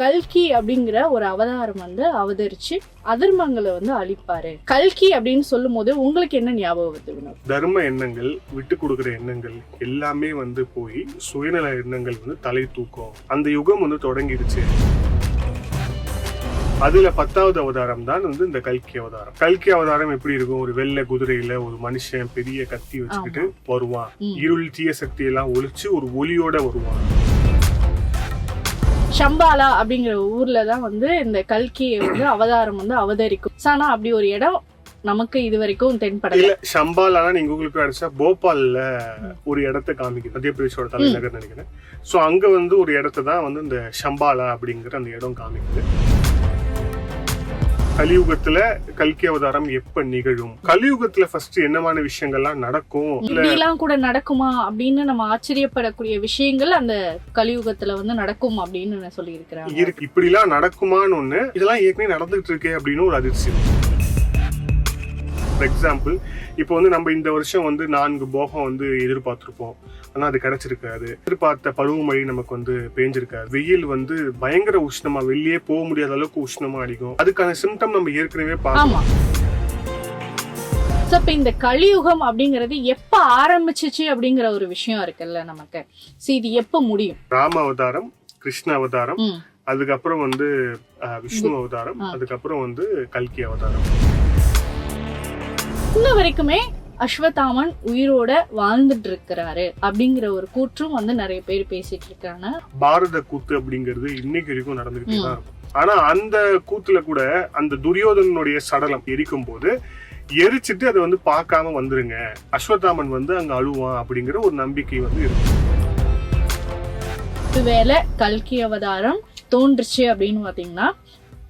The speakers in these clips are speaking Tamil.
கல்கி அப்படிங்கிற ஒரு அவதாரம் வந்து அவதரிச்சு அதர்மங்களை வந்து அழிப்பாரு. கல்கி அப்படின்னு சொல்லும் போது உங்களுக்கு என்ன ஞாபகம் வருது வினோத்? தர்ம எண்ணங்கள் விட்டு கொடுக்குற எண்ணங்கள் எல்லாமே வந்து போய் சுயநல எண்ணங்கள் வந்து தலை தூக்கும். அந்த யுகம் வந்து தொடங்கிடுச்சு. அதுல பத்தாவது அவதாரம் தான் வந்து இந்த கல்கி அவதாரம். கல்கி அவதாரம் எப்படி இருக்கும்? ஒரு வெள்ளை குதிரையில ஒரு மனுஷன் பெரிய கத்தி வச்சுக்கிட்டு வருவான். இருள் தீய சக்தி எல்லாம் ஒழிச்சு ஒரு ஒளியோட வருவான். ஷம்பாலா அப்படிங்கிற ஊர்ல தான் வந்து இந்த கல்கியை வந்து அவதாரம் வந்து அவதரிக்கும். ஆனா அப்படி ஒரு இடம் நமக்கு இது வரைக்கும் தென்படல. இல்ல ஷம்பாலானா நீங்க உங்களுக்கு அடிச்சா போபால்ல ஒரு இடத்த காமிக்குது. மத்திய பிரதேசோட தலைநகர் நினைக்கிறேன். சோ அங்க வந்து ஒரு இடத்தை தான் வந்து இந்த ஷம்பாலா அப்படிங்கிற அந்த இடம் காமிக்குது. கலியுகத்துல கல்கி அவதாரம் எப்ப நிகழும்? கலியுகத்துல ஃபர்ஸ்ட் என்னமான விஷயங்கள்லாம் நடக்கும்? இப்படி எல்லாம் கூட நடக்குமா அப்படின்னு நம்ம ஆச்சரியப்படக்கூடிய விஷயங்கள் அந்த கலியுகத்துல வந்து நடக்கும் அப்படின்னு சொல்லி இருக்கிறாங்க இருக்கு இப்படிலாம் நடக்குமான்னு ஒண்ணு இதெல்லாம் ஏற்கனவே நடந்துகிட்டு இருக்கே அப்படின்னு ஒரு அதிர்ச்சி. ஃபார் எக்ஸாம்பிள் இப்போ வந்து நம்ம இந்த வருஷம் வந்து நான்கு போகம் வந்து எதிர்பார்த்திருப்போம். ஆனா அது கிடைச்சிருக்காது. எதிர்பார்த்த பருவமழை நமக்கு வந்து பேஞ்சிருக்காது. வெயில் வந்து பயங்கர உஷ்ணமா வெளியே போக முடியாத அளவுக்கு உஷ்ணமா அடிக்கும். அதுக்கான சிம்டம் நம்ம ஏற்கனவே பார்க்கணும் ஆமா. So, இப்ப இந்த கலியுகம் அப்படிங்கிறது எப்ப ஆரம்பிச்சிச்சு அப்படிங்கிற ஒரு விஷயம் இருக்குல்ல நமக்கு? சரி இது எப்ப முடியும்? ராம அவதாரம் கிருஷ்ண அவதாரம். அதுக்கப்புறம் வந்து விஷ்ணு அவதாரம். அதுக்கப்புறம் வந்து கல்கி அவதாரம். இன்ன வரைக்குமே அஸ்வத்தாமன் உயிரோட வாழ்ந்துட்டு இருக்கிறாரு அப்படிங்கிற ஒரு கூற்றும் வந்து நிறைய பேர் பேசிட்டு இருக்காங்க பாரத கூத்து அப்படிங்கிறது இன்னைக்கு வரைக்கும் நடந்துகிட்டே தான் இருக்கும். ஆனா அந்த கூத்துல கூட அந்த துரியோதனனுடைய சடலம் எரிக்கும் போது எரிச்சிட்டு அதை வந்து பார்க்காம வந்துருங்க. அஸ்வத்தாமன் வந்து அங்க அழுவான் அப்படிங்கிற ஒரு நம்பிக்கை வந்து இருக்கு. ஒருவேளை கல்கி அவதாரம் தோன்றுச்சு அப்படின்னு பாத்தீங்கன்னா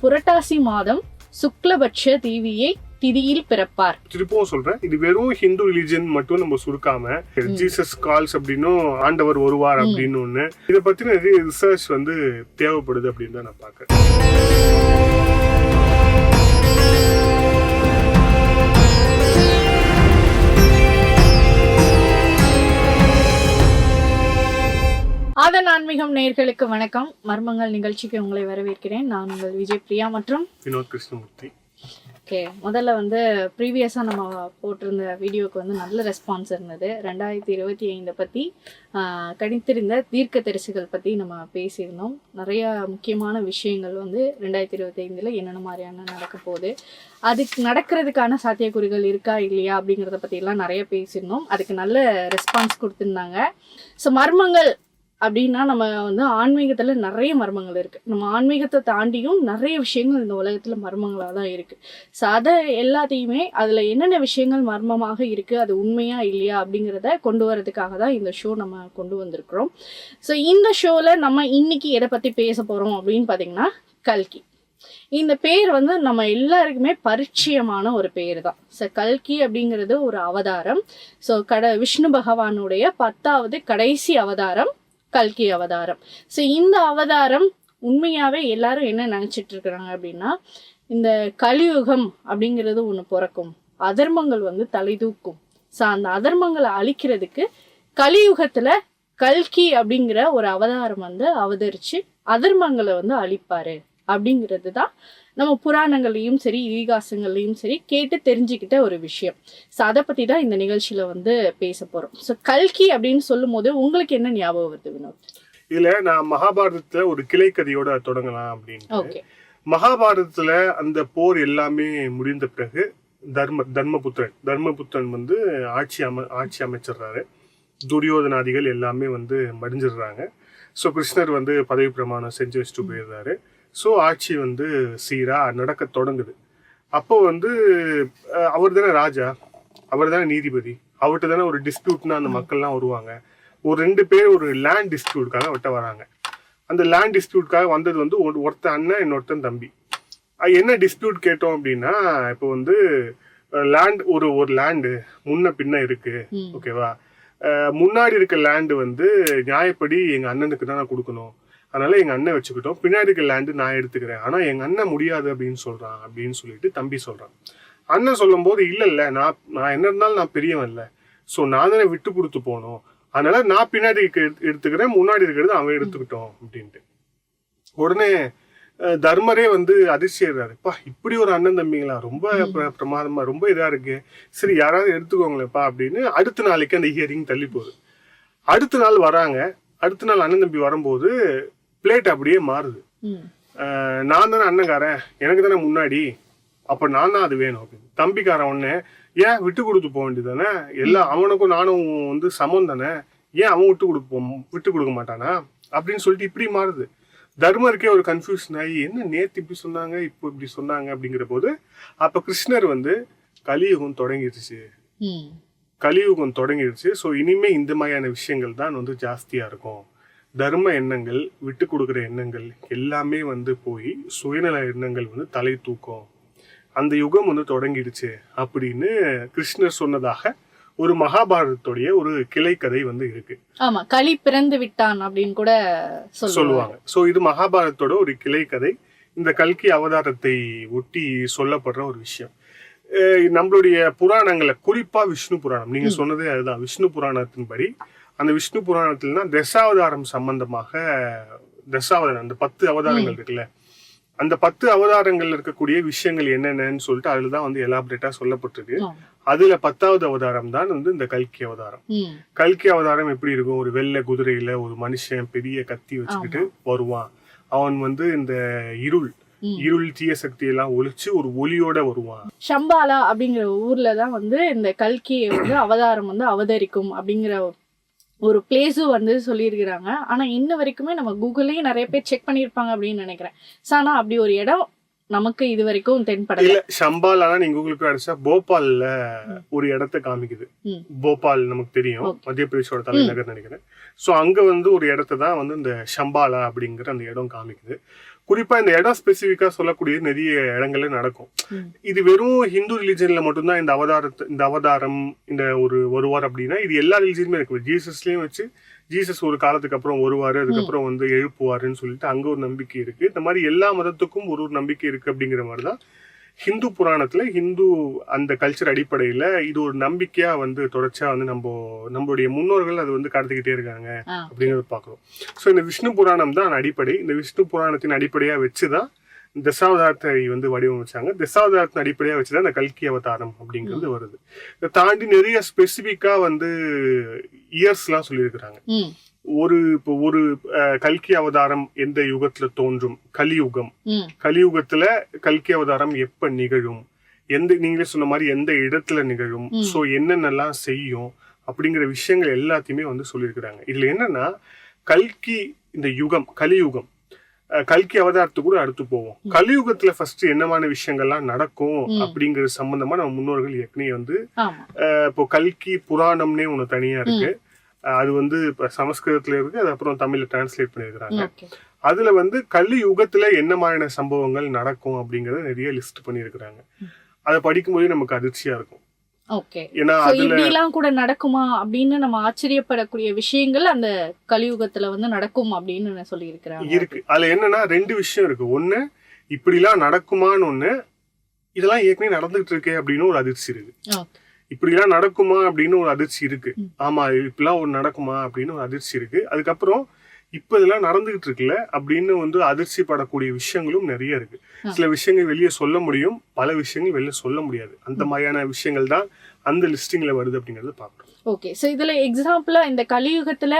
புரட்டாசி மாதம் சுக்லபட்ச தீவியை திதியில் பிறப்பார். திருப்பவும் சொல்றேன். இது வெறும் ஹிந்து ரிலிஜன் மட்டும் நம்ம சுருக்காம ஜீசஸ் கால்ஸ் அப்படின்னும் ஆண்டவர் வருவார் அப்படின்னு ஒண்ணு இதை பத்தின ரிசர்ச் வந்து தேவைப்படுது அப்படின்னு தான் நான் பாக்குறேன் அதன் ஆன்மீகம் நேயர்களுக்கு வணக்கம். மர்மங்கள் நிகழ்ச்சிக்கு உங்களை வரவேற்கிறேன். நான் உங்கள் விஜய் பிரியா மற்றும் வினோத் கிருஷ்ணமூர்த்தி. ஓகே. முதல்ல வந்து ப்ரீவியஸாக நம்ம போட்டிருந்த வீடியோவுக்கு வந்து நல்ல ரெஸ்பான்ஸ் இருந்தது. ரெண்டாயிரத்தி இருபத்தி ஐந்தை பற்றி கணித்திருந்த தீர்க்க தரிசுகள் பற்றி நம்ம பேசியிருந்தோம். நிறைய முக்கியமான விஷயங்கள் வந்து ரெண்டாயிரத்தி இருபத்தி ஐந்தில் என்னென்ன மாதிரியான நடக்க போகுது அதுக்கு நடக்கிறதுக்கான சாத்தியக்குறிகள் இருக்கா இல்லையா அப்படிங்கிறத பற்றியெல்லாம் நிறைய பேசியிருந்தோம். அதுக்கு நல்ல ரெஸ்பான்ஸ் கொடுத்துருந்தாங்க. ஸோ மர்மங்கள் அப்படின்னா நம்ம வந்து ஆன்மீகத்துல நிறைய மர்மங்கள் இருக்கு. நம்ம ஆன்மீகத்தை தாண்டியும் நிறைய விஷயங்கள் இந்த உலகத்துல மர்மங்களா தான் இருக்கு. ஸோ அதை எல்லாத்தையுமே அதுல என்னென்ன விஷயங்கள் மர்மமாக இருக்கு அது உண்மையா இல்லையா அப்படிங்கிறத கொண்டு வரதுக்காக தான் இந்த ஷோ நம்ம கொண்டு வந்திருக்கிறோம். ஸோ இந்த ஷோல நம்ம இன்னைக்கு எதை பத்தி பேச போறோம் அப்படின்னு பாத்தீங்கன்னா கல்கி. இந்த பேர் வந்து நம்ம எல்லாருக்குமே பரிச்சயமான ஒரு பேர் தான் ஸோ கல்கி அப்படிங்கிறது ஒரு அவதாரம். ஸோ கட விஷ்ணு பகவானுடைய பத்தாவது கடைசி அவதாரம். கல்கி அவதாரம். ஸோ இந்த அவதாரம் உண்மையாவே எல்லாரும் என்ன நினைச்சிட்டு இருக்கிறாங்க அப்படின்னா இந்த கலியுகம் அப்படிங்கிறது ஒன்று பிறக்கும். அதர்மங்கள் வந்து தலை தூக்கும். ஸோ அந்த அதர்மங்களை அழிக்கிறதுக்கு கலியுகத்துல கல்கி அப்படிங்கிற ஒரு அவதாரம் வந்து அவதரிச்சு அதர்மங்களை வந்து அழிப்பாரு அப்படிங்கிறது தான் நம்ம புராணங்கள்லையும் சரி இதிகாசங்கள்லையும் சரி கேட்டு தெரிஞ்சுக்கிட்ட ஒரு விஷயம். ஸோ அதை பற்றி தான் இந்த நிகழ்ச்சியில் வந்து பேச போகிறோம் ஸோ கல்கி அப்படின்னு சொல்லும் போது உங்களுக்கு என்ன ஞாபகம் வருது வினோத்? இதுல நான் மகாபாரதத்துல ஒரு கிளைக்கதையோட தொடங்கலாம் அப்படின்னு ஓகே மகாபாரதத்துல அந்த போர் எல்லாமே முடிந்த பிறகு தர்ம தர்மபுத்திரன் தர்மபுத்திரன் வந்து ஆட்சி அம ஆட்சி அமைச்சிடுறாரு. துரியோதனாதிகள் எல்லாமே வந்து மடிஞ்சிடுறாங்க. ஸோ கிருஷ்ணர் வந்து பதவி பிரமாணம் செஞ்சு வச்சுட்டு போயிடுறாரு. ஸோ ஆட்சி வந்து சீரா நடக்க தொடங்குது. அப்போ வந்து அவர் தானே ராஜா அவர் தானே நீதிபதி அவர்கிட்ட தானே ஒரு டிஸ்பியூட்னா அந்த மக்கள்லாம் வருவாங்க. ஒரு ரெண்டு பேர் ஒரு லேண்ட் டிஸ்பியூட்காக அவர்கிட்ட வராங்க. அந்த லேண்ட் டிஸ்பியூட்காக வந்தது வந்து ஒரு- ஒருத்தன் அண்ணன் இன்னொருத்தன் தம்பி. என்ன டிஸ்பியூட் கேட்டோம் அப்படின்னா இப்போ வந்து லேண்ட் ஒரு ஒரு லேண்டு முன்ன பின்ன இருக்கு. ஓகேவா? முன்னாடி இருக்க லேண்டு வந்து நியாயப்படி எங்க அண்ணனுக்கு தான் கொடுக்கணும். அதனால எங்க அண்ணன் வச்சுக்கிட்டோம். பின்னாடி இருக்க லேண்டு நான் எடுத்துக்கிறேன். ஆனா எங்க அண்ணன் முடியாது அப்படின்னு சொல்றான் அப்படின்னு சொல்லிட்டு தம்பி சொல்றான். அண்ணன் சொல்லும் போது இல்ல இல்ல நான் நான் என்ன இருந்தாலும் நான் பெரியவன் இல்ல. சோ நான் தானே விட்டு கொடுத்து போனோம் அதனால நான் பின்னாடி எடுத்துக்கிறேன். முன்னாடி இருக்கிறது அவன் எடுத்துக்கிட்டோம் அப்படின்ட்டு. உடனே தர்மரே வந்து அதிர்ச்சியாரு பா இப்படி ஒரு அண்ணன் தம்பிங்களா? ரொம்ப பிர- பிரமாதமா ரொம்ப இதா இருக்கு. சரி யாராவது எடுத்துக்கோங்களேப்பா அப்படின்னு அடுத்த நாளைக்கு அந்த ஹியரிங் தள்ளி போகுது. அடுத்த நாள் வராங்க. அடுத்த நாள் அண்ணன் தம்பி வரும்போது பிளேட் அப்படியே மாறுது. நான் தானே அண்ணன்காரன் எனக்கு தானே முன்னாடி அப்ப நான் தான் அது வேணும் அப்படின்னு. தம்பிக்காரன் உடனே ஏன் விட்டு கொடுத்து போக வேண்டியதானே எல்லாம் அவனுக்கும் நானும் வந்து சமம் தானே? ஏன் அவன் விட்டு கொடுப்போம் விட்டு கொடுக்க மாட்டானா? அப்படின்னு சொல்லிட்டு இப்படி மாறுது. தர்மருக்கே ஒரு கன்ஃபியூஷன் ஆகி என்ன நேத்து இப்படி சொன்னாங்க இப்போ இப்படி சொன்னாங்க? அப்படிங்கிற போது அப்ப கிருஷ்ணர் வந்து கலியுகம் தொடங்கிடுச்சு கலியுகம் தொடங்கிடுச்சு ஸோ இனிமே இந்த மாதிரியான விஷயங்கள் தான் வந்து ஜாஸ்தியா இருக்கும். தர்ம எண்ணங்கள் விட்டு கொடுக்குற எண்ணங்கள் எல்லாமே வந்து போய் சுயநல எண்ணங்கள் வந்து தலை தூக்கும். அந்த யுகம் வந்து தொடங்கிடுச்சு அப்படின்னு கிருஷ்ணர் சொன்னதாக ஒரு மகாபாரதத்துடைய ஒரு கிளை கதை வந்து இருக்கு. ஆமா களி பிறந்து விட்டான் அப்படின்னு கூட சொல்லுவாங்க. ஸோ இது மகாபாரதத்தோட ஒரு கிளை கதை இந்த கல்கி அவதாரத்தை ஒட்டி சொல்லப்படுற ஒரு விஷயம். நம்மளுடைய புராணங்கள்ல குறிப்பா விஷ்ணு புராணம். நீங்க சொன்னதே அதுதான். விஷ்ணு புராணத்தின்படி அந்த விஷ்ணு புராணத்தில்னா தசாவதாரம் சம்பந்தமாக தசாவதாரம் அந்த பத்து அவதாரங்கள் இருக்குல்ல. அந்த பத்து அவதாரங்கள்ல இருக்கக்கூடிய விஷயங்கள் என்னென்னன்னு சொல்லிட்டு அதுல தான் வந்து எலாபரேட்டா சொல்லப்பட்டிருக்கு. அதுல பத்தாவது அவதாரம் தான் வந்து இந்த கல்கி அவதாரம். கல்கி அவதாரம் எப்படி இருக்கும்? ஒரு வெள்ளை குதிரையில ஒரு மனுஷன் பெரிய கத்தி வச்சுக்கிட்டு வருவான். அவன் வந்து இந்த இருள். இருள் தீய சக்தி எல்லாம் ஒழிச்சு ஒரு ஒளியோட வருவான். ஷம்பாலா அப்படிங்கிற ஊர்ல தான் வந்து இந்த கல்கியை வந்து அவதாரம் வந்து அவதரிக்கும் அப்படிங்கிற ஒரு பிளேஸும் வந்து சொல்லியிருக்கிறாங்க. ஆனா இன்ன வரைக்குமே நம்ம கூகுள்லயும் நிறைய பேர் செக் பண்ணியிருப்பாங்க அப்படின்னு நினைக்கிறேன். So, ஆனா அப்படி ஒரு இடம் நமக்கு இது வரைக்கும் தென்படல. இல்ல ஷம்பாலானா நீங்க கூகுளுக்கு அடிச்சா போபால்ல ஒரு இடத்த காமிக்குது. போபால் நமக்கு தெரியும். மத்திய பிரதேசோட தலைநகர் நினைக்கிறேன். சோ அங்க வந்து ஒரு இடத்த தான் வந்து இந்த ஷம்பாலா அப்படிங்கிற அந்த இடம் காமிக்குது. குறிப்பா இந்த இடம் ஸ்பெசிபிக்கா சொல்லக்கூடிய நிறைய இடங்கள்ல நடக்கும். இது வெறும் ஹிந்து ரிலிஜன்ல மட்டும்தான் இந்த அவதாரத்தை இந்த அவதாரம் இந்த ஒரு வருவார் அப்படின்னா இது எல்லா ரிலிஜனுமே இருக்கு. ஜீசஸ்லயும் வச்சு ஜீசஸ் ஒரு காலத்துக்கு அப்புறம் வருவாரு அதுக்கப்புறம் வந்து எழுப்புவாருன்னு சொல்லிட்டு அங்க ஒரு நம்பிக்கை இருக்கு. இந்த மாதிரி எல்லா மதத்துக்கும் ஒரு ஒரு நம்பிக்கை இருக்கு அப்படிங்கிற மாதிரி தான் ஹிந்து புராணத்துல ஹிந்து அந்த கல்ச்சர் அடிப்படையில இது ஒரு நம்பிக்கையா வந்து தொடர்ச்சியா வந்து நம்ம நம்மளுடைய முன்னோர்கள் அது வந்து கடத்திக்கிட்டே இருக்காங்க. அப்படிங்கறத பாக்குறோம் ஸோ இந்த விஷ்ணு புராணம் தான் அடிப்படை. இந்த விஷ்ணு புராணத்தின் அடிப்படையா வச்சுதான் தசாவதாரத்தை வந்து வடிவமைச்சாங்க. தசாவதாரத்தின் அடிப்படையா வச்சுதான் இந்த கல்கி அவதாரம் அப்படிங்கிறது வருது. இதை தாண்டி நிறைய ஸ்பெசிபிக்கா வந்து இயர்ஸ் எல்லாம் சொல்லியிருக்கிறாங்க. ஒரு இப்போ ஒரு கல்கி அவதாரம் எந்த யுகத்துல தோன்றும்? கலியுகம். கலியுகத்துல கல்கி அவதாரம் எப்ப நிகழும்? எந்த நீங்களே சொன்ன மாதிரி எந்த இடத்துல நிகழும். சோ என்னென்னலாம் செய்யும்? அப்படிங்கிற விஷயங்கள் எல்லாத்தையுமே வந்து சொல்லியிருக்கிறாங்க. இதுல என்னன்னா கல்கி இந்த யுகம் கலியுகம் கல்கி அவதாரத்துக்கு கூட அடுத்து போவோம். கலியுகத்துல ஃபர்ஸ்ட் என்னமான விஷயங்கள்லாம் நடக்கும். அப்படிங்கிறது சம்பந்தமா நம்ம முன்னோர்கள் ஏற்கனவே வந்து இப்போ கல்கி புராணம்னே ஒண்ணு தனியா இருக்கு. அது வந்து இப்ப சமஸ்கிருதத்துல இருக்கு அது அப்புறம் தமிழ்ல டிரான்ஸ்லேட் பண்ணியிருக்கிறாங்க. அதுல வந்து கலி யுகத்துல என்ன மாதிரியான சம்பவங்கள் நடக்கும் அப்படிங்கறத நிறைய லிஸ்ட் பண்ணியிருக்கிறாங்க. அதை படிக்கும்போதே நமக்கு அதிர்ச்சியா இருக்கும். ஏன்னா இப்படிலாம் கூட நடக்குமா அப்படின்னு நம்ம ஆச்சரியப்படக்கூடிய விஷயங்கள் அந்த கலியுகத்துல வந்து நடக்கும் அப்படின்னு சொல்லியிருக்கிறாங்க இருக்கு. அதுல என்னன்னா ரெண்டு விஷயம் இருக்கு. ஒண்ணு இப்படிலாம் நடக்குமான்னு ஒண்ணு இதெல்லாம் ஏற்கனவே நடந்துகிட்டு இருக்கே அப்படின்னு ஒரு அதிர்ச்சி இருக்கு. இப்படிலாம் நடக்குமா அப்படின்னு ஒரு அதிர்ச்சி இருக்கு. ஆமா இப்படிலாம் ஒரு நடக்குமா அப்படின்னு ஒரு அதிர்ச்சி இருக்கு. அதுக்கப்புறம் இப்ப இதெல்லாம் நடந்துகிட்டு இருக்குல்ல அப்படின்னு வந்து அதிர்ச்சி படக்கூடிய விஷயங்களும் நிறைய இருக்கு. சில விஷயங்கள் வெளியே சொல்ல முடியும் பல விஷயங்கள் வெளியே சொல்ல முடியாது. அந்த மாதிரியான விஷயங்கள் தான் அந்த லிஸ்டிங்ல வருது அப்படிங்கறத பாக்குறோம் ஓகே ஸோ இதுல எக்ஸாம்பிளா இந்த கலியுகத்துல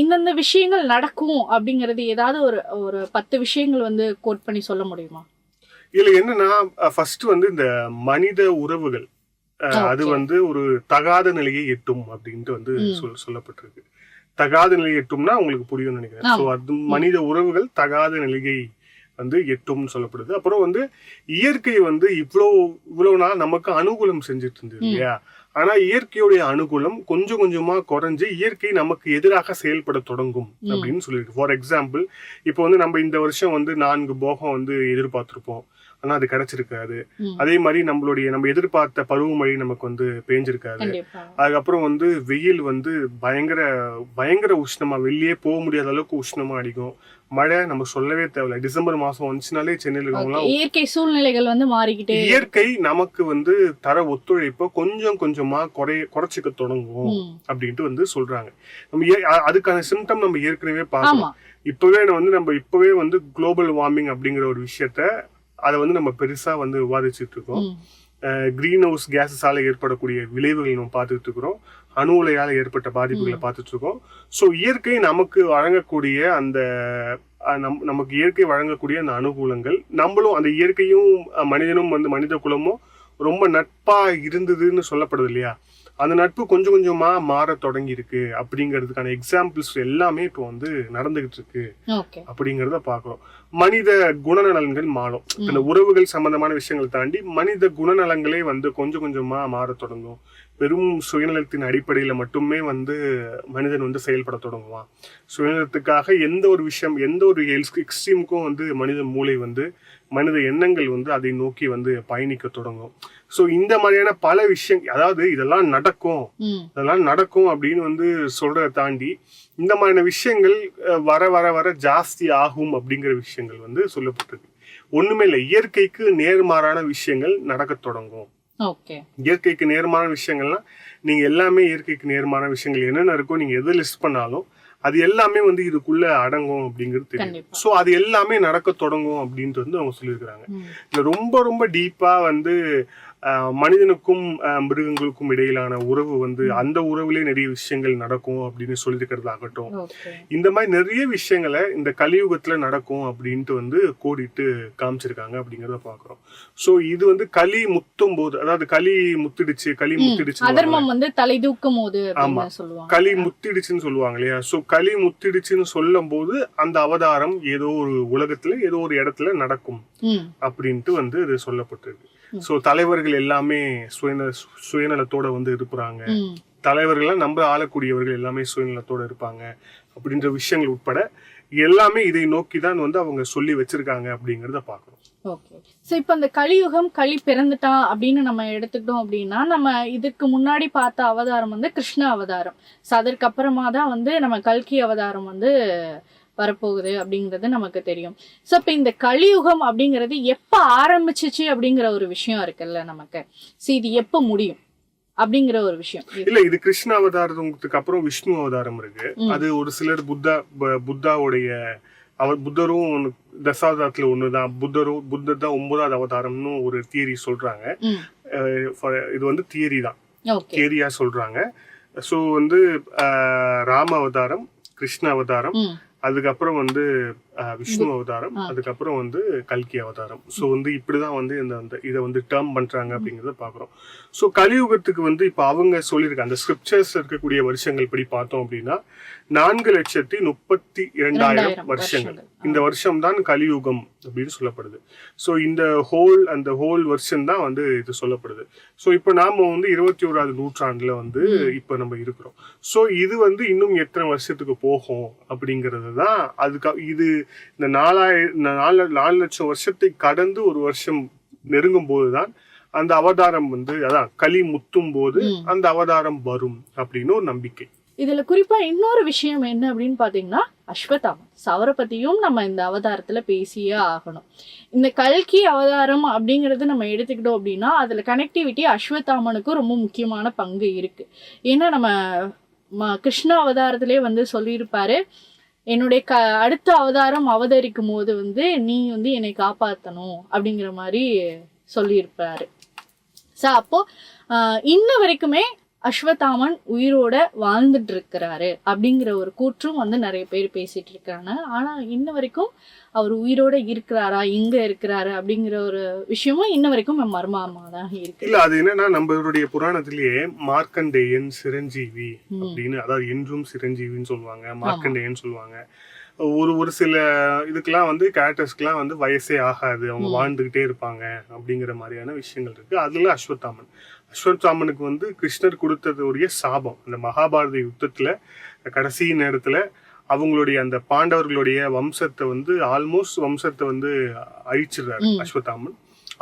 இந்தந்த விஷயங்கள் நடக்கும் அப்படிங்கிறது ஏதாவது ஒரு ஒரு பத்து விஷயங்கள் வந்து கோட் பண்ணி சொல்ல முடியுமா? இதுல என்னன்னா ஃபர்ஸ்ட் வந்து இந்த மனித உறவுகள் அது. வந்து ஒரு தகாத நிலையை எட்டும் அப்படின்ட்டு வந்து. சொல் சொல்லப்பட்டிருக்கு தகாத நிலையை எட்டும்னா உங்களுக்கு புரியும்னு நினைக்கிறேன். ஸோ அது மனித உறவுகள் தகாத நிலையை வந்து எட்டும்னு சொல்லப்படுது அப்புறம் வந்து இயற்கை வந்து இவ்வளோ இவ்வளவு நாள் நமக்கு அனுகூலம் செஞ்சுட்டு இருந்தது. இல்லையா ஆனா இயற்கையுடைய அனுகூலம் கொஞ்சம் கொஞ்சமா குறைஞ்சு இயற்கை நமக்கு எதிராக செயல்பட தொடங்கும். அப்படின்னு சொல்லியிருக்கு ஃபார் எக்ஸாம்பிள் இப்போ வந்து நம்ம இந்த வருஷம் வந்து நான்கு போகம் வந்து எதிர்பார்த்திருப்போம் ஆனா அது கிடைச்சிருக்காது. அதே மாதிரி நம்மளுடைய நம்ம எதிர்பார்த்த பருவமழை நமக்கு வந்து பேஞ்சிருக்காது. அதுக்கப்புறம் வந்து வெயில் வந்து பயங்கர பயங்கர உஷ்ணமா வெளியே போக முடியாத அளவுக்கு உஷ்ணமா அடிக்கும். மழை நம்ம சொல்லவே தேவையில்ல. டிசம்பர் மாசம் வந்துச்சுனாலே சென்னையில். இருக்கவங்களாம் இயற்கை சூழ்நிலைகள் வந்து மாறிக்கிட்டே இயற்கை நமக்கு வந்து தர ஒத்துழைப்பை கொஞ்சம் கொஞ்சமா குறைய குறைச்சிக்க தொடங்கும். அப்படின்ட்டு வந்து சொல்றாங்க. நம்ம அதுக்கான சிம்டம் நம்ம ஏற்கனவே பார்க்கலாம் இப்பவே வந்து நம்ம இப்பவே வந்து குளோபல் வார்மிங் அப்படிங்கிற ஒரு விஷயத்த அதை வந்து நம்ம பெருசா வந்து விவாதிச்சுட்டு இருக்கோம். கிரீன் ஹவுஸ் கேஸஸால ஏற்படக்கூடிய விளைவுகளை நம்ம பார்த்துட்டு இருக்கிறோம் அணு உலையால ஏற்பட்ட பாதிப்புகளை பார்த்துட்டு இருக்கோம் ஸோ இயற்கை நமக்கு வழங்கக்கூடிய அந்த நம் நமக்கு இயற்கை வழங்கக்கூடிய அந்த அனுகூலங்கள் நம்மளும் அந்த இயற்கையும் மனிதனும் வந்து மனித குலமும் ரொம்ப நட்பா இருந்ததுன்னு சொல்லப்படுது இல்லையா? அந்த நட்பு கொஞ்சம் கொஞ்சமா மாற தொடங்கி இருக்கு அப்படிங்கிறதுக்கான எக்ஸாம்பிள்ஸ் எல்லாமே இப்போ வந்து நடந்துகிட்டு இருக்கு அப்படிங்கிறத பார்க்குறோம். மனித குணநலன்கள் மாறும். இந்த உறவுகள் சம்பந்தமான விஷயங்களை தாண்டி மனித குணநலங்களே வந்து கொஞ்சம் கொஞ்சமா மாறத் தொடங்கும். வெறும் சுயநலத்தின் அடிப்படையில மட்டுமே வந்து மனிதன் வந்து செயல்பட தொடங்குவான். சுயநலத்துக்காக எந்த ஒரு விஷயம் எந்த ஒரு எக்ஸ்ட்ரீமுக்கும் வந்து மனித மூளை வந்து மனித எண்ணங்கள் வந்து அதை நோக்கி வந்து பயணிக்க தொடங்கும். ஸோ இந்த மாதிரியான பல விஷயம் அதாவது இதெல்லாம் நடக்கும். இதெல்லாம் நடக்கும் அப்படின்னு வந்து சொல்றதை தாண்டி இந்த மாதிரியான விஷயங்கள் வர வர வர ஜாஸ்தி ஆகும் அப்படிங்கிற விஷயங்கள் வந்து சொல்லப்பட்டிருக்கு. ஒண்ணுமே இல்லை. இயற்கைக்கு நேர்மாறான விஷயங்கள் நடக்கத் தொடங்கும். இயற்கைக்கு நேர்மான விஷயங்கள்லாம் நீங்க எல்லாமே இயற்கைக்கு நேர்மான விஷயங்கள் என்னென்ன இருக்கோ நீங்க எதை லிஸ்ட் பண்ணாலும் அது எல்லாமே வந்து இதுக்குள்ள அடங்கும் அப்படிங்கிறது தெரியும். ஸோ அது எல்லாமே நடக்க தொடங்கும் அப்படின்ட்டு வந்து அவங்க சொல்லியிருக்கிறாங்க. இதுல ரொம்ப ரொம்ப டீப்பா வந்து மனிதனுக்கும் அஹ், மிருகங்களுக்கும் இடையிலான உறவு வந்து அந்த உறவுலயே நிறைய விஷயங்கள் நடக்கும் அப்படின்னு சொல்லியிருக்கிறதாகட்டும். இந்த மாதிரி நிறைய விஷயங்களை இந்த கலியுகத்துல நடக்கும் அப்படின்ட்டு வந்து கோடிட்டு காமிச்சிருக்காங்க அப்படிங்கறத பாக்குறோம். சோ இது வந்து களி முத்தும் போது அதாவது களி முத்திடுச்சு களி முத்திடுச்சு அதர்மம் வந்து தலை தூக்கும் போது ஆமா. களி முத்திடுச்சுன்னு சொல்லுவாங்க இல்லையா? சோ களி முத்திடுச்சுன்னு சொல்லும் போது அந்த அவதாரம் ஏதோ ஒரு உலகத்துல ஏதோ ஒரு இடத்துல நடக்கும் அப்படின்ட்டு வந்து இது சொல்லப்பட்டிருக்கு. சோ தலைவர்கள் எல்லாமே சுயநல சுயநலத்தோட வந்து இருக்கிறாங்க. ம். தலைவர்கள்லாம் நம்ம ஆளக்கூடியவர்கள் எல்லாமே சுயநலத்தோட இருப்பாங்க அப்படின்ற விஷயங்கள் உட்பட எல்லாமே இதை நோக்கி தான் வந்து அவங்க சொல்லி வச்சிருக்காங்க அப்படிங்கறத பாக்குறோம் ஓகே. ஸோ இப்போ இந்த கலியுகம் களி பிறந்துட்டான் அப்படின்னு நம்ம எடுத்துக்கிட்டோம் அப்படின்னா நம்ம இதுக்கு முன்னாடி பார்த்த அவதாரம் வந்து கிருஷ்ண அவதாரம். ஸோ அதற்கு அப்புறமா தான் வந்து நம்ம கல்கி அவதாரம் வந்து வரப்போகுது அப்படிங்கிறது நமக்கு தெரியும். ஸோ இப்போ இந்த கலியுகம் அப்படிங்கிறது எப்போ ஆரம்பிச்சிச்சு அப்படிங்கிற ஒரு விஷயம் இருக்குல்ல நமக்கு? ஸோ இது எப்போ முடியும் அப்படிங்கிற ஒரு விஷயம். இல்ல இது கிருஷ்ண அவதாரத்துக்கு அப்புறம் விஷ்ணு அவதாரம் இருக்கு. அது ஒரு சிலர் புத்தா புத்தாவுடைய அவர் புத்தரும் தசாவதாரத்துல ஒண்ணுதான். புத்தரும் புத்தர் தான் ஒன்பதாவது அவதாரம்னு ஒரு தியரி சொல்றாங்க. இது வந்து தியரி தான். தியரியா சொல்றாங்க. ஸோ வந்து ராம அவதாரம் கிருஷ்ண அவதாரம் அதுக்கப்புறம் வந்து விஷ்ணு அவதாரம். அதுக்கப்புறம் வந்து கல்கி அவதாரம். ஸோ வந்து இப்படிதான் வந்து இந்த அந்த இதை வந்து டேர்ம் பண்றாங்க அப்படிங்கறத பாக்குறோம். ஸோ கலியுகத்துக்கு வந்து இப்போ அவங்க சொல்லியிருக்க அந்த ஸ்கிரிப்சர்ஸ் இருக்கக்கூடிய வருஷங்கள் படி பார்த்தோம் அப்படின்னா நான்கு லட்சத்தி முப்பத்தி இரண்டாயிரம் வருஷங்கள். வருஷங்கள். இந்த வருஷம் தான் கலியுகம் அப்படின்னு சொல்லப்படுது. ஸோ இந்த ஹோல் அந்த ஹோல் வருஷம் தான் வந்து இது சொல்லப்படுது. ஸோ இப்போ நாம வந்து இருபத்தி ஓராவது நூற்றாண்டுல வந்து இப்போ நம்ம இருக்கிறோம். ஸோ இது வந்து இன்னும் எத்தனை வருஷத்துக்கு போகும் அப்படிங்கிறது தான் அதுக்கு இது இந்த இந்த நாலு நாலு லட்சம் வருஷத்தை கடந்து ஒரு வருஷம் நெருங்கும் போதுதான் அந்த அவதாரம் வந்து அதான் களி முத்தும் போது. அந்த அவதாரம் வரும் அப்படின்னு ஒரு நம்பிக்கை. இதுல குறிப்பா இன்னொரு விஷயம் என்ன அப்படின்னு பாத்தீங்கன்னா அஸ்வத்தாமன் So, அவரை பத்தியும் நம்ம இந்த அவதாரத்துல பேசியே ஆகணும். இந்த கல்கி அவதாரம் அப்படிங்கறது நம்ம எடுத்துக்கிட்டோம் அப்படின்னா அதுல கனெக்டிவிட்டி அஸ்வத்தாமனுக்கும் ரொம்ப முக்கியமான பங்கு இருக்கு. ஏன்னா நம்ம கிருஷ்ண அவதாரத்திலே வந்து சொல்லியிருப்பாரு என்னுடைய க அடுத்த அவதாரம் அவதரிக்கும் போது வந்து நீ வந்து என்னை காப்பாற்றணும் அப்படிங்கிற மாதிரி சொல்லியிருப்பாரு. ஸோ அப்போ இன்ன வரைக்குமே அஸ்வத்தாமன் உயிரோட வாழ்ந்துட்டு இருக்கிறாரு அப்படிங்கிற ஒரு கூற்றும் வந்து நிறைய பேர் பேசிட்டு இருக்காங்க. ஆனா இன்ன வரைக்கும் அவர் உயிரோட இருக்கிறாரா? எங்க இருக்கிறாரு அப்படிங்கிற ஒரு விஷயமும் இன்ன வரைக்கும் மர்மமா தான் இருக்கு. இல்ல அது என்னன்னா நம்மளுடைய புராணத்திலேயே மார்க்கண்டேயன் சிரஞ்சீவி. அப்படின்னு அதாவது என்றும் சிரஞ்சீவின்னு சொல்லுவாங்க. மார்க்கண்டேயன் சொல்லுவாங்க. ஒரு ஒரு சில இதுக்கெல்லாம் வந்து கேரக்டர்ஸ்க்கெல்லாம் வந்து வயசே ஆகாது. அவங்க. வாழ்ந்துகிட்டே இருப்பாங்க அப்படிங்கிற மாதிரியான விஷயங்கள் இருக்கு. அதுல அஸ்வத்தாமன் அஸ்வத்தாமனுக்கு வந்து கிருஷ்ணர் கொடுத்ததுடைய சாபம். அந்த மகாபாரத யுத்தத்துல கடைசி நேரத்துல அவங்களுடைய அந்த பாண்டவர்களுடைய வம்சத்தை வந்து ஆல்மோஸ்ட் வம்சத்தை வந்து அழிச்சிடுறாரு. அஸ்வத்தாமன்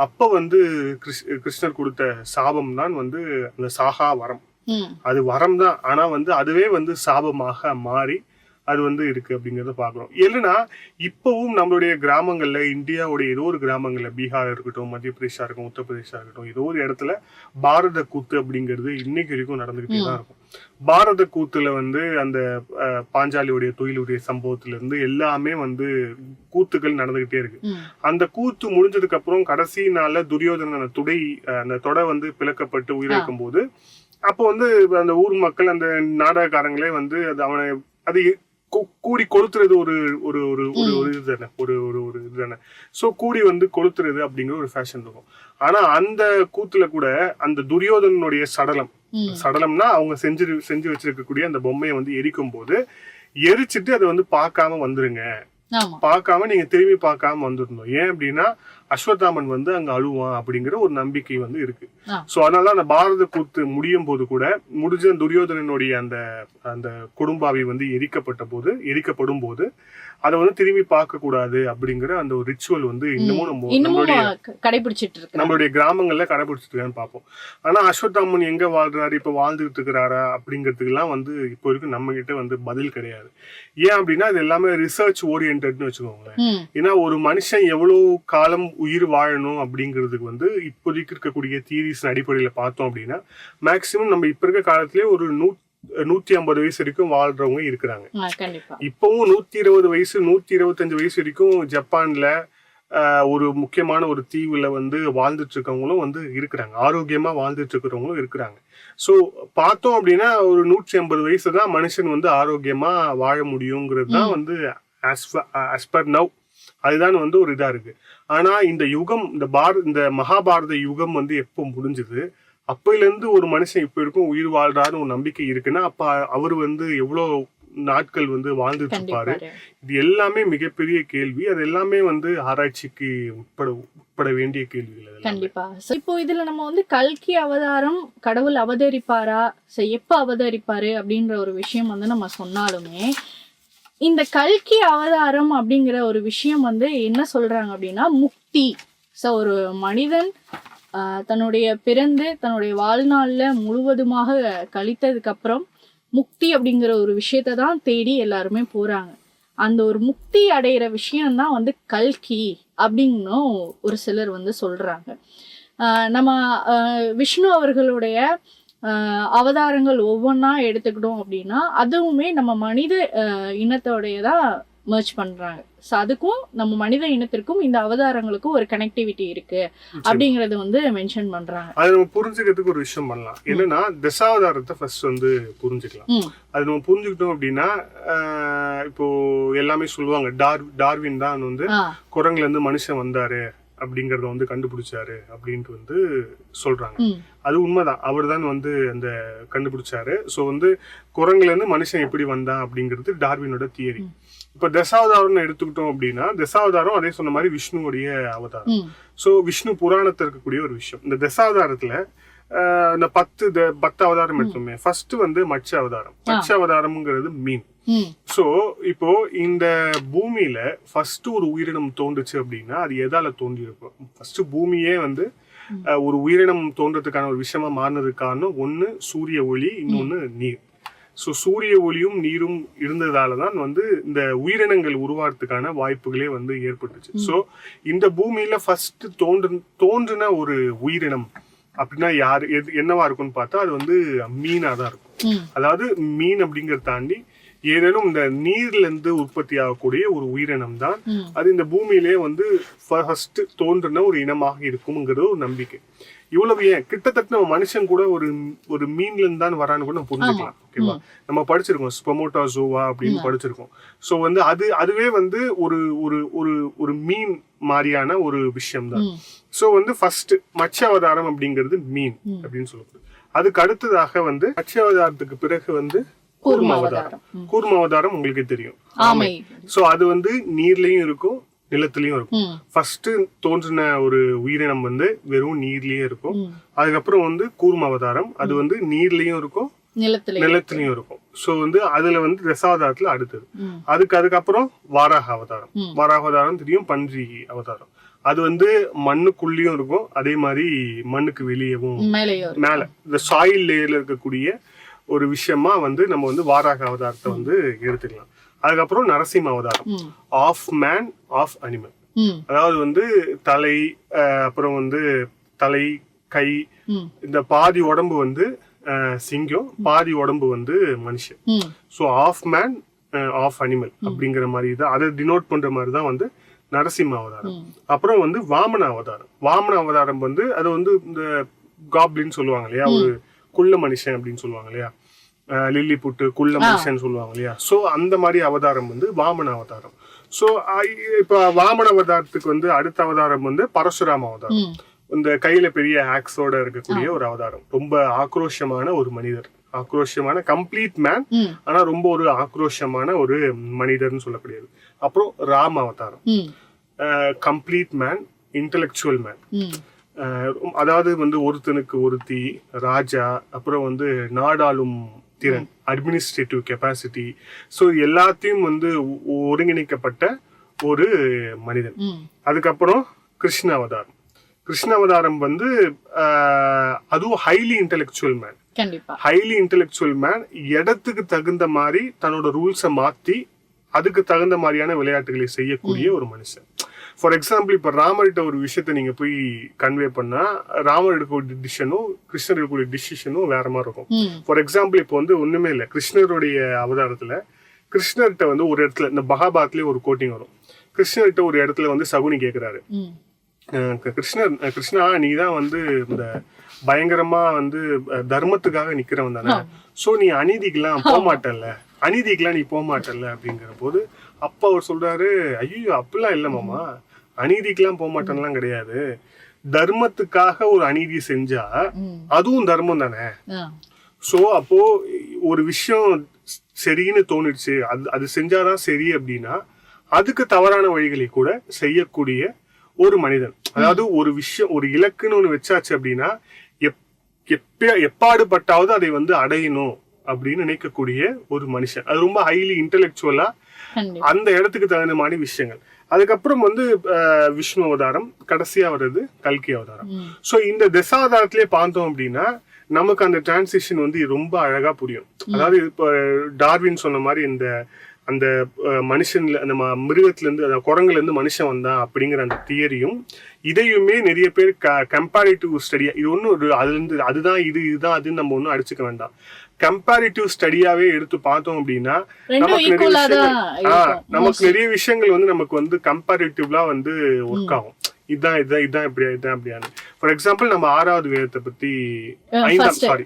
அப்ப வந்து கிருஷ் கிருஷ்ணர் கொடுத்த சாபம் தான் வந்து அந்த சாகா வரம். அது வரம் தான். ஆனா வந்து அதுவே வந்து சாபமாக மாறி அது வந்து இருக்கு அப்படிங்கறத பாக்குறோம் இல்லைன்னா இப்பவும் நம்மளுடைய கிராமங்கள்ல இந்தியாவுடைய ஏதோ ஒரு கிராமங்கள்ல பீகார் இருக்கட்டும் மத்திய பிரதேசா இருக்கட்டும் உத்தரப்பிரதேசா இருக்கட்டும் ஏதோ ஒரு இடத்துல பாரத கூத்து அப்படிங்கிறது இன்னைக்கு வரைக்கும் நடந்துகிட்டே தான் இருக்கும். பாரத கூத்துல வந்து அந்த பாஞ்சாலியுடைய தொழிலுடைய சம்பவத்துல இருந்து எல்லாமே வந்து கூத்துக்கள் நடந்துகிட்டே இருக்கு. அந்த கூத்து முடிஞ்சதுக்கு அப்புறம் கடைசி நாள்ல துரியோதனன் அந்த துடை அந்த தொடை வந்து பிளக்கப்பட்டு உயிரிழக்கும் போது அப்போ வந்து அந்த ஊர் மக்கள் அந்த நாடகக்காரங்களே வந்து அது அவனை அது கூடி கொளுத்துறது ஒரு ஒரு ஒரு ஒரு ஒரு இது தானே. ஒரு ஒரு ஒரு இது தானே. ஸோ கூடி வந்து கொளுத்துறது அப்படிங்கிற ஒரு ஃபேஷன் இருக்கும். ஆனா அந்த கூத்துல கூட அந்த துரியோதனனுடைய சடலம் சடலம்னா அவங்க செஞ்சு செஞ்சு வச்சிருக்கக்கூடிய அந்த பொம்மையை வந்து எரிக்கும் போது எரிச்சிட்டு அதை வந்து பார்க்காம வந்துருங்க. பார்க்காம நீங்க திரும்பி பார்க்காம வந்துடணும். ஏன் அப்படின்னா அஸ்வத்தாமன் வந்து அங்க அழுவான் அப்படிங்கிற ஒரு நம்பிக்கை வந்து இருக்கு. சோ அதனால அந்த பாரத கூத்து முடியும் போது கூட முடிஞ்ச துரியோதனனுடைய அந்த அந்த குடும்பாவி வந்து எரிக்கப்பட்ட போது எரிக்கப்படும் போது அதை வந்து திரும்பி பார்க்க கூடாது அப்படிங்கிற அந்த ஒரு ரிச்சுவல் வந்து இன்னமும் நம்ம இன்னமும் நம்மளுடைய கடைபிடிச்சிட்டு இருக்கு நம்மளுடைய கிராமங்கள்ல கடைபிடிச்சிட்டு இருக்கான்னு பார்ப்போம். ஆனா அஸ்வத்தாமன் எங்க வாழ்றாரு? இப்ப வாழ்ந்துட்டு இருக்கிறாரா? அப்படிங்கிறதுக்கெல்லாம் வந்து இப்போ வரைக்கும் நம்ம கிட்ட வந்து பதில் கிடையாது. ஏன் அப்படின்னா இது எல்லாமே ரிசர்ச் ஓரியன்ட்னு வச்சுக்கோங்களேன். ஏன்னா ஒரு மனுஷன் எவ்வளவு காலம் உயிர் வாழணும் அப்படிங்கிறதுக்கு வந்து இப்போதைக்கு இருக்கக்கூடிய தீரிஸ் அடிப்படையில பார்த்தோம் அப்படின்னா மேக்சிமம் நம்ம இப்ப இருக்க காலத்திலே ஒரு நூ நூத்தி ஐம்பது வயசு வரைக்கும் வாழ்றவங்க இருக்கிறாங்க. இப்பவும் நூத்தி இருபது வயசு நூத்தி இருபத்தஞ்சு வயசு வரைக்கும் ஜப்பான்ல ஒரு முக்கியமான ஒரு தீவுல வந்து வாழ்ந்துட்டு இருக்கவங்களும் வந்து இருக்கிறாங்க. ஆரோக்கியமா வாழ்ந்துட்டு இருக்கிறவங்களும் இருக்கிறாங்க. சோ பார்த்தோம் அப்படின்னா ஒரு நூற்றி ஐம்பது வயசு தான் மனுஷன் வந்து ஆரோக்கியமா வாழ முடியுங்கிறது தான் வந்து as per நவ் அதுதான் வந்து ஒரு இதா இருக்கு. ஆனா இந்த யுகம் இந்த பார இந்த மகாபாரத யுகம் வந்து எப்போ முடிஞ்சது? அப்பையில இருந்து ஒரு மனுஷன் இப்ப இருக்கும் உயிர் வாழ்றாருன்னு ஒரு நம்பிக்கை இருக்குன்னா அப்ப அவர் வந்து எவ்வளவு நாட்கள் வந்து வாழ்ந்துட்டு இருப்பாரு இது எல்லாமே மிகப்பெரிய கேள்வி. அது எல்லாமே வந்து ஆராய்ச்சிக்கு உட்பட உட்பட வேண்டிய கேள்விகள். கண்டிப்பா. இப்போ இதுல நம்ம வந்து கல்கி அவதாரம் கடவுள் அவதரிப்பாரா? எப்ப அவதரிப்பாரு அப்படின்ற ஒரு விஷயம் வந்து நம்ம சொன்னாலுமே இந்த கல்கி அவதாரம் அப்படிங்கிற ஒரு விஷயம் வந்து என்ன சொல்றாங்க அப்படின்னா முக்தி. ஸோ ஒரு மனிதன் தன்னுடைய பிறந்து தன்னுடைய வாழ்நாளில் முழுவதுமாக கழித்ததுக்கு அப்புறம் முக்தி அப்படிங்கிற ஒரு விஷயத்தை தான் தேடி எல்லாருமே போறாங்க. அந்த ஒரு முக்தி அடையிற விஷயம்தான் வந்து கல்கி அப்படின்னும் ஒரு சிலர் வந்து சொல்றாங்க. நம்ம விஷ்ணு அவர்களுடைய அவதாரங்கள் ஒவ்வொன்றா எடுத்துக்கிட்டோம் அப்படின்னா அதுவுமே நம்ம மனித இனத்தோடைய தான் மர்ச் பண்றாங்க. ஸோ அதுக்கும் நம்ம மனித இனத்திற்கும் இந்த அவதாரங்களுக்கும் ஒரு கனெக்டிவிட்டி இருக்கு அப்படிங்கறது வந்து மென்ஷன் பண்றாங்க. அது நம்ம புரிஞ்சுக்கிறதுக்கு ஒரு விஷயம் பண்ணலாம். என்னன்னா தசாவதாரத்தை ஃபர்ஸ்ட் வந்து புரிஞ்சுக்கலாம். அது நம்ம புரிஞ்சுக்கிட்டோம் அப்படின்னா இப்போ எல்லாமே சொல்லுவாங்க டார் டார்வின் தான் வந்து குரங்குல இருந்து மனுஷன் வந்தாரு. அப்படிங்கறத வந்து கண்டுபிடிச்சாரு அப்படின்ட்டு வந்து சொல்றாங்க. அது உண்மைதான். அவர் தான் வந்து அந்த கண்டுபிடிச்சாரு. ஸோ வந்து குரங்குல இருந்து மனுஷன் எப்படி வந்தான் அப்படிங்கிறது டார்வினோட தியரி. இப்ப தசாவதாரம்னு எடுத்துக்கிட்டோம் அப்படின்னா தசாவதாரம் அதே சொன்ன மாதிரி விஷ்ணுவுடைய அவதாரம். ஸோ விஷ்ணு புராணத்துல இருக்கக்கூடிய ஒரு விஷயம். இந்த தசாவதாரத்துல இந்த பத்து த- பத்து அவதாரம் எடுத்தோமே. ஃபர்ஸ்ட் வந்து மச்ச அவதாரம். மச்ச அவதாரம்ங்கிறது மீன். சோ இப்போ இந்த பூமியில ஃபர்ஸ்ட் ஒரு உயிரினம் தோன்றுச்சு அப்படின்னா அது எதால தோன்றி இருக்கும் ஃபர்ஸ்ட் பூமியே வந்து ஒரு உயிரினம் தோன்றதுக்கான ஒரு விஷயமா மாறினதுக்கு காரணம் ஒண்ணு சூரிய ஒளி இன்னொன்னு நீர். ஸோ சூரிய ஒளியும் நீரும் இருந்ததால தான் வந்து இந்த உயிரினங்கள் உருவாகிறதுக்கான வாய்ப்புகளே வந்து ஏற்பட்டுச்சு. ஸோ இந்த பூமியில ஃபர்ஸ்ட் தோன்று தோன்றின ஒரு உயிரினம் அப்படின்னா யாரு எது என்னவா இருக்கும்னு பார்த்தா அது வந்து மீனா தான் இருக்கும் அதாவது மீன் அப்படிங்கறத தாண்டி ஏதேனும் இந்த நீர்ல இருந்து உற்பத்தி ஆகக்கூடிய ஒரு உயிரினம் தான் அது இந்த பூமியிலே வந்து ஃபர்ஸ்ட் தோன்றின ஒரு இனமாக இருக்கும்ங்கிறது ஒரு நம்பிக்கை. இவ்வளவு ஏன்? கிட்டத்தட்ட நம்ம மனுஷன் கூட ஒரு ஒரு மீன்ல இருந்து தான் வரான்னு கூட நம்ம புரிஞ்சுக்கலாம். ஓகேவா? நம்ம படிச்சிருக்கோம். ஸ்பொமோட்டா ஜோவா அப்படின்னு படிச்சிருக்கோம். சோ வந்து அது அதுவே வந்து ஒரு ஒரு ஒரு ஒரு மீன் மாதிரியான ஒரு விஷயம் தான் சோ வந்து ஃபர்ஸ்ட் மச்ச அவதாரம் அப்படிங்கிறது மீன் அப்படின்னு சொல்லப்படுது அதுக்கு அடுத்ததாக வந்து மச்ச அவதாரத்துக்கு பிறகு வந்து கூர்ம அவதாரம். கூர்ம அவதாரம் உங்களுக்கு தெரியும். ஆமை. சோ அது வந்து நீர்லயும் இருக்கும் நிலத்திலயும் இருக்கும். ஃபர்ஸ்ட் தோன்றின ஒரு உயிரினம் வந்து வெறும் நீர்லயே இருக்கும். அதுக்கப்புறம் வந்து கூர்ம அவதாரம் அது வந்து நீர்லயும் இருக்கும் நிலத்திலயும் இருக்கும் ஸோ வந்து அதுல வந்து தசாவதாரத்துல அடுத்தது. அதுக்கு அதுக்கப்புறம் வாராக அவதாரம். வாராக அவதாரம் தெரியும் பன்றி அவதாரம் அது வந்து மண்ணுக்குள்ளேயும் இருக்கும் அதே மாதிரி மண்ணுக்கு வெளியவும். மேல இந்த சாயில் லேயர்ல இருக்கக்கூடிய ஒரு விஷயமா வந்து நம்ம வந்து வாராக அவதாரத்தை வந்து எடுத்துக்கலாம் அதுக்கப்புறம் நரசிம்ம அவதாரம். Half man half animal. அதாவது வந்து தலை அப்புறம் வந்து தலை கை. இந்த பாதி உடம்பு வந்து சிங்கம் பாதி உடம்பு வந்து மனுஷன். So half man half animal அப்படிங்கிற மாதிரி தான் அதை டினோட் பண்ற மாதிரி தான் வந்து நரசிம்ம அவதாரம். அப்புறம் வந்து வாமன அவதாரம். வாமன அவதாரம் வந்து அது வந்து இந்த காப்ளின்னு சொல்லுவாங்க இல்லையா? ஒரு குள்ள மனுஷன் அப்படின்னு சொல்லுவாங்க இல்லையா? லில்லி புட்டு குள்ள மனுஷன் சொல்லுவாங்க இல்லையா? சோ அந்த மாதிரி அவதாரம் வந்து வாமன அவதாரம். சோ இப்ப வாமன அவதாரத்துக்கு வந்து அடுத்த அவதாரம் வந்து பரசுராம அவதாரம். இந்த கையில பெரிய ஆக்ஸோட இருக்கக்கூடிய ஒரு அவதாரம். ரொம்ப ஆக்ரோஷமான ஒரு மனிதர். ஆக்ரோஷமான கம்ப்ளீட் மேன். ஆனா ரொம்ப ஒரு ஆக்ரோஷமான ஒரு மனிதர்னு சொல்லக்கூடியது. அப்புறம் ராம அவதாரம். Complete man intellectual man. அதாவது வந்து ஒருத்தனுக்கு ஒருத்தி ராஜா அப்புறம் வந்து நாடாளும் திறன் அட்மினிஸ்ட்ரேட்டிவ் கெப்பாசிட்டி ஸோ எல்லாத்தையும் வந்து ஒருங்கிணைக்கப்பட்ட ஒரு மனிதன். அதுக்கப்புறம் கிருஷ்ண அவதாரம். கிருஷ்ண அவதாரம் வந்து அதுவும் ஹைலி இன்டெலெக்சுவல் மேன் கண்டிப்பா. ஹைலி இன்டெலெக்சுவல் மேன் இடத்துக்கு தகுந்த மாதிரி தன்னோட ரூல்ஸை மாத்தி அதுக்கு தகுந்த மாதிரியான விளையாட்டுகளை செய்யக்கூடிய ஒரு மனுஷன். ஃபார் எக்ஸாம்பிள் இப்ப ராமர்கிட்ட ஒரு விஷயத்த நீங்க போய் கன்வே பண்ணா ராமர் எடுக்கக்கூடிய டிசிஷனும் கிருஷ்ணர் எடுக்கக்கூடிய டிசிஷனும் வேற மாதிரி இருக்கும். ஃபார் எக்ஸாம்பிள் இப்போ வந்து ஒண்ணுமே இல்லை. கிருஷ்ணருடைய அவதாரத்துல கிருஷ்ணர்கிட்ட வந்து ஒரு இடத்துல இந்த மகாபாரத்லயே ஒரு கோட்டிங் வரும். கிருஷ்ணர்கிட்ட ஒரு இடத்துல வந்து சகுனி கேக்குறாரு. கிருஷ்ணர் கிருஷ்ணா நீ தான் வந்து இந்த பயங்கரமா வந்து தர்மத்துக்காக நிக்கிறவன் தானே? சோ நீ அநீதிக்கெல்லாம் போக மாட்டல்ல அநீதிக்கெல்லாம் நீ போக மாட்டல்ல அப்படிங்கிற போது அப்பா அவர் சொல்றாரு ஐயோ அப்படிலாம் இல்ல மாமா. அநீதிக்கெல்லாம் போக மாட்டேன்லாம் கிடையாது. தர்மத்துக்காக ஒரு அநீதி செஞ்சா. அதுவும் தர்மம் தானே. சோ அப்போ ஒரு விஷயம் சரின்னு தோணுச்சு அது அது செஞ்சாதான் சரி அப்படின்னா அதுக்கு தவறான வழிகளை கூட செய்யக்கூடிய ஒரு மனிதன். அதாவது ஒரு விஷயம் ஒரு இலக்குன்னு ஒண்ணு வச்சாச்சு அப்படின்னா எப் எப்ப எப்பாடுபட்டாவது அதை வந்து அடையணும் அப்படின்னு நினைக்கக்கூடிய ஒரு மனுஷன். அது ரொம்ப ஹைலி இன்டெலெக்சுவலா அந்த இடத்துக்கு தகுந்த மாதிரி விஷயங்கள். அதுக்கப்புறம் வந்து விஷ்ணு அவதாரம் கடைசியா வர்றது கல்கி அவதாரம். சோ இந்த தசாவதாரத்திலே பார்த்தோம் அப்படின்னா நமக்கு அந்த டிரான்சிஷன் வந்து ரொம்ப அழகா புரியும். அதாவது இப்ப டார்வின் சொன்ன மாதிரி இந்த அந்த மனுஷன்ல அந்த ம- மிருகத்துல இருந்து அந்த குரங்குல இருந்து மனுஷன் வந்தான் அப்படிங்கிற அந்த தியரியும் இதையுமே நிறைய பேர் கம்பேரிட்டிவ் ஸ்டடியா இது ஒன்றும் ஒரு அதுல இருந்து அதுதான் இது இதுதான் அதுன்னு நம்ம ஒன்றும் அடிச்சுக்க வேண்டாம். கம்பேரிட்டிவ் ஸ்டடியாவே எடுத்து பார்த்தோம் அப்படின்னா நமக்கு நிறைய விஷயங்கள் ஆ, இருக்கும். நமக்கு நிறைய விஷயங்கள் வந்து நமக்கு வந்து கம்பேரிட்டிவ்லா வந்து ஒர்க் ஆகும். இதான் இதான் இதான் இப்படியா இதான் இப்படியான்னு ஃபார் எக்ஸாம்பிள் நம்ம ஆறாவது வேதத்தை பத்தி ஐந்தாம் சாரி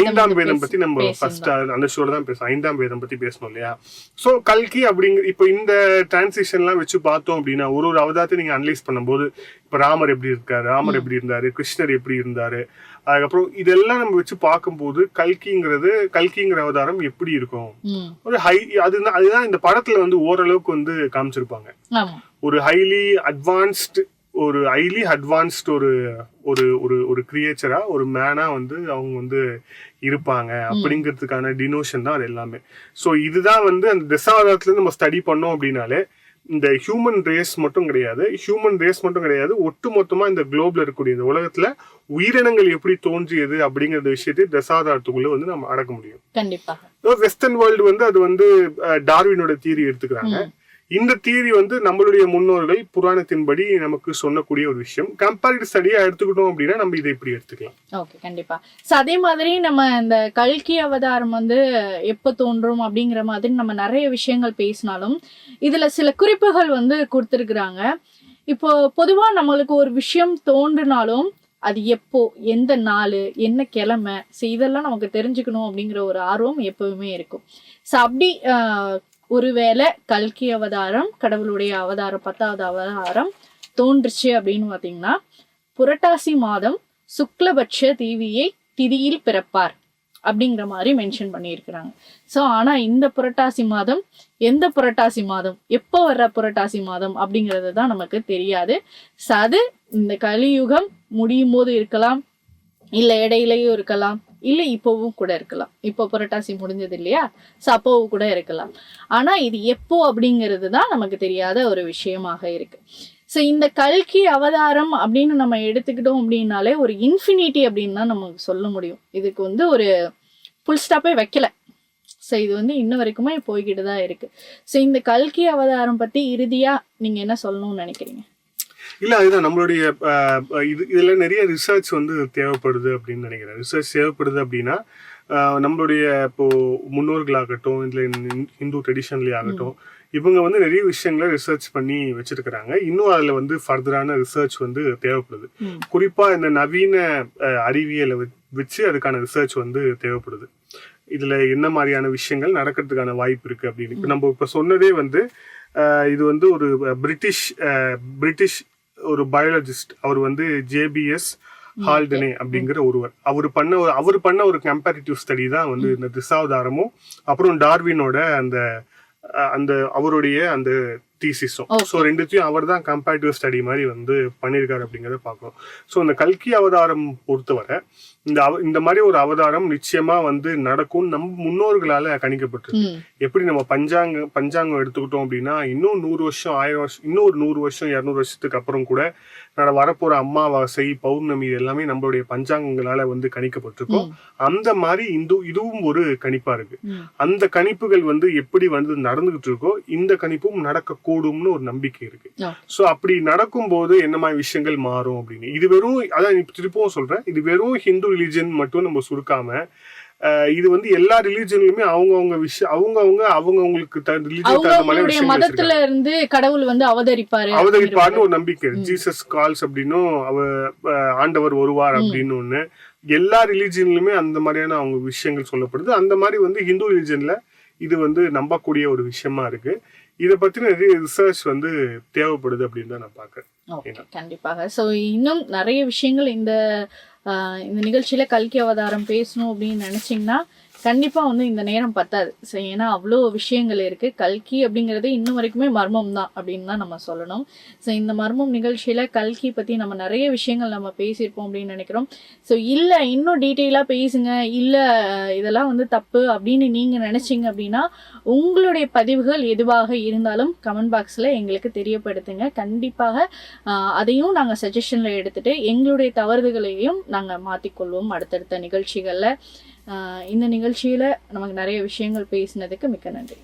ஐந்தாம் வேதம் பத்தி நம்ம. ஃபர்ஸ்ட் அந்த ஷோல தான் பேசணும் ஐந்தாம் வேதம் பத்தி பேசணும் இல்லையா? சோ கல்கி அப்படிங்கிற இப்போ இந்த டிரான்சிஷன்லாம் வச்சு பார்த்தோம் அப்படின்னா ஒரு ஒரு அவதாரத்தை நீங்க அனலைஸ் பண்ணும்போது இப்ப ராமர் எப்படி இருக்காரு? ராமர் எப்படி இருந்தாரு? கிருஷ்ணர் எப்படி இருந்தாரு? அதுக்கப்புறம் இதெல்லாம் நம்ம வச்சு பார்க்கும்போது கல்கிங்கிறது கல்கிங்கிற அவதாரம் எப்படி இருக்கும். ஒரு ஹை அதுதான் அதுதான் இந்த படத்துல வந்து ஓரளவுக்கு வந்து காமிச்சிருப்பாங்க. ஒரு ஹைலி அட்வான்ஸ்டு ஒரு ஹைலி அட்வான்ஸ்டு ஒரு ஒரு ஒரு ஒரு கிரியேச்சரா ஒரு மேனா வந்து அவங்க வந்து இருப்பாங்க. அப்படிங்கிறதுக்கான டினோஷன் தான் அது எல்லாமே. ஸோ இதுதான் வந்து அந்த தசாவதாரத்துல இருந்து நம்ம ஸ்டடி பண்ணோம் அப்படின்னாலே இந்த ஹியூமன் ரேஸ் மட்டும் கிடையாது. ஹியூமன் ரேஸ் மட்டும் கிடையாது. ஒட்டு மொத்தமா இந்த குளோப்ல இருக்கக்கூடிய இந்த உலகத்துல உயிரினங்கள் எப்படி தோன்றியது அப்படிங்கிற விஷயத்தை தசாவதாரத்துக்குள்ள வந்து நம்ம அடக்க முடியும். கண்டிப்பா வெஸ்டர்ன் வேர்ல்டு வந்து அது வந்து டார்வினோட தியரி எடுத்துக்கிறாங்க. இந்த தீரி வந்து நம்மளுடைய முன்னோர்கள் புராணத்தின்படி நமக்கு சொன்னக்கூடிய ஒரு விஷயம். கம்பேரிட்டிவ் ஸ்டடியா எடுத்துக்கிட்டோம் அப்படின்னா நம்ம இதை இப்படி எடுத்துக்கலாம். ஓகே கண்டிப்பா. ஸோ அதே மாதிரி நம்ம இந்த கல்கி அவதாரம் வந்து எப்போ தோன்றும் அப்படிங்கிற மாதிரி நம்ம நிறைய விஷயங்கள் பேசினாலும் இதுல சில குறிப்புகள் வந்து கொடுத்துருக்குறாங்க. இப்போ பொதுவா நம்மளுக்கு ஒரு விஷயம் தோன்றினாலும் அது எப்போ எந்த நாள் என்ன கிழமை ஸோ இதெல்லாம் நமக்கு தெரிஞ்சுக்கணும் அப்படிங்கிற ஒரு ஆர்வம் எப்பவுமே இருக்கும். ஸோ அப்படி ஆஹ், ஒருவேளை கல்கி அவதாரம் கடவுளுடைய அவதாரம் பத்தாவது அவதாரம் தோன்றுச்சு அப்படின்னு பார்த்தீங்கன்னா புரட்டாசி மாதம் சுக்லபட்ச தேவியை திதியில் பிறப்பார் அப்படிங்கிற மாதிரி மென்ஷன் பண்ணியிருக்கிறாங்க. ஸோ ஆனால் இந்த புரட்டாசி மாதம் எந்த புரட்டாசி மாதம் எப்போ வர்ற புரட்டாசி மாதம் அப்படிங்கிறது தான் நமக்கு தெரியாது. ஸோ அது இந்த கலியுகம் முடியும் போது இருக்கலாம் இல்லை இடையிலையும் இருக்கலாம். இல்லை இப்போவும் கூட இருக்கலாம். இப்போ புரட்டாசி முடிஞ்சது இல்லையா? ஸோ அப்போவும் கூட இருக்கலாம். ஆனால் இது எப்போ அப்படிங்கிறது தான் நமக்கு தெரியாத ஒரு விஷயமாக இருக்கு. ஸோ இந்த கல்கி அவதாரம் அப்படின்னு நம்ம எடுத்துக்கிட்டோம் அப்படின்னாலே ஒரு இன்ஃபினிட்டி அப்படின்னு தான் நமக்கு சொல்ல முடியும். இதுக்கு வந்து ஒரு ஃபுல் ஸ்டாப்பே வைக்கல. ஸோ இது வந்து இன்ன வரைக்குமே போய்கிட்டு தான் இருக்கு. ஸோ இந்த கல்கி அவதாரம் பத்தி இறுதியா நீங்க என்ன சொல்லணும்னு நினைக்கிறீங்க? இல்ல அதுதான். நம்மளுடைய இது இதுல நிறைய ரிசர்ச் வந்து தேவைப்படுது அப்படின்னு நினைக்கிறேன். ரிசர்ச் தேவைப்படுது அப்படின்னா நம்மளுடைய இப்போ முன்னோர்களாகட்டும் இதுல இந்து ட்ரெடிஷன்லயே ஆகட்டும் இவங்க வந்து நிறைய விஷயங்களை ரிசர்ச் பண்ணி வச்சிருக்கிறாங்க. இன்னும் அதுல வந்து ஃபர்தரான ரிசர்ச் வந்து தேவைப்படுது. ம். குறிப்பா இந்த நவீன அறிவியலை வச்சு அதுக்கான ரிசர்ச் வந்து தேவைப்படுது. இதுல என்ன மாதிரியான விஷயங்கள் நடக்கிறதுக்கான வாய்ப்பு இருக்கு அப்படின்னு. இப்ப நம்ம இப்ப சொன்னதே வந்து இது வந்து ஒரு பிரிட்டிஷ் பிரிட்டிஷ் ஒரு பயாலஜிஸ்ட் அவர் வந்து ஜேபிஎஸ் ஹால்டனே அப்படிங்கிற ஒருவர். அவர் பண்ண ஒரு அவர் பண்ண ஒரு கம்பேரிட்டிவ் ஸ்டடி தான் வந்து இந்த திசாவதாரமும் அப்புறம் டார்வினோட அந்த அந்த அவருடைய அந்த தீசிஸும். ஸோ ரெண்டுத்தையும் அவர் தான் கம்பேரிட்டிவ் ஸ்டடி மாதிரி வந்து பண்ணியிருக்காரு அப்படிங்கிறத பார்க்கணும். ஸோ இந்த கல்கி அவதாரம் பொறுத்தவரை இந்த அவ இந்த மாதிரி ஒரு அவதாரம் நிச்சயமா வந்து நடக்கும் நம் முன்னோர்களால கணிக்கப்பட்டிருக்கு. எப்படி நம்ம பஞ்சாங்க பஞ்சாங்கம் எடுத்துக்கிட்டோம் அப்படின்னா இன்னும் நூறு வருஷம் ஆயிரம் வருஷம் இன்னும் ஒரு நூறு வருஷம் இரநூறு வருஷத்துக்கு அப்புறம் கூட வரப்போற அமாவாசை பௌர்ணமி இது எல்லாமே நம்மளுடைய பஞ்சாங்கங்களால வந்து கணிக்கப்பட்டிருக்கோம். அந்த மாதிரி இந்து இதுவும் ஒரு கணிப்பா இருக்கு. அந்த கணிப்புகள் வந்து எப்படி வந்து நடந்துகிட்டு இருக்கோ இந்த கணிப்பும் நடக்கக்கூடும்னு ஒரு நம்பிக்கை இருக்கு. சோ அப்படி நடக்கும்போது என்ன மாதிரி விஷயங்கள் மாறும் அப்படின்னு. இது வெறும் அதான் திருப்பவும் சொல்றேன். இது வெறும் ஹிந்து ரிலிஜன் மட்டும் நம்ம சுருக்காம இது வந்து எல்லா ரிலிஜன்லயுமே அவங்கவங்க விஷயம் அவங்கவங்க அவங்கவங்களுக்கு ரிலிஜன் மதத்துல. இருந்து கடவுள் வந்து அவதரிப்பாரு அவதரிப்பார்னு ஒரு நம்பிக்கை. ஜீசஸ் கால்ஸ் அப்படின்னும் அவ ஆண்டவர் வருவார் அப்படின்னு ஒண்ணு. எல்லா ரிலிஜன்லயுமே அந்த மாதிரியான அவங்க விஷயங்கள் சொல்லப்படுது. அந்த மாதிரி வந்து ஹிந்து ரிலிஜன்ல இது வந்து நம்பக்கூடிய ஒரு விஷயமா இருக்கு. இதை பத்தின நிறைய ரிசர்ச் வந்து தேவைப்படுது அப்படின்னு தான் நான் பாக்குறேன் ஓகே கண்டிப்பாக. ஸோ இன்னும் நிறைய விஷயங்கள் இந்த ஆஹ், இந்த நிகழ்ச்சியில கல்கி அவதாரம் பேசணும் அப்படின்னு நினைச்சீங்கன்னா கண்டிப்பாக வந்து இந்த நேரம் பத்தாது. ஸோ ஏன்னா அவ்வளோ விஷயங்கள் இருக்கு. கல்கி அப்படிங்கிறது இன்னும் வரைக்குமே மர்மம் தான் அப்படின்னு தான் நம்ம சொல்லணும். ஸோ இந்த மர்மம் நிகழ்ச்சியில் கல்கி பற்றி நம்ம நிறைய விஷயங்கள் நம்ம பேசியிருப்போம் அப்படின்னு நினைக்கிறோம். ஸோ இல்லை இன்னும் டீட்டெயிலாக பேசுங்க. இல்லை இதெல்லாம் வந்து தப்பு அப்படின்னு நீங்கள் நினச்சிங்க அப்படின்னா உங்களுடைய பதிவுகள் எதுவாக இருந்தாலும் கமெண்ட் பாக்ஸில் எங்களுக்கு தெரியப்படுத்துங்க. கண்டிப்பாக அதையும் நாங்கள் சஜஷனில் எடுத்துகிட்டு எங்களுடைய தவறுகளையும் நாங்கள் மாற்றிக்கொள்வோம் அடுத்தடுத்த நிகழ்ச்சிகளில். இந்த நிகழ்ச்சியில் நமக்கு நிறைய விஷயங்கள் பேசினதுக்கு மிக்க நன்றி.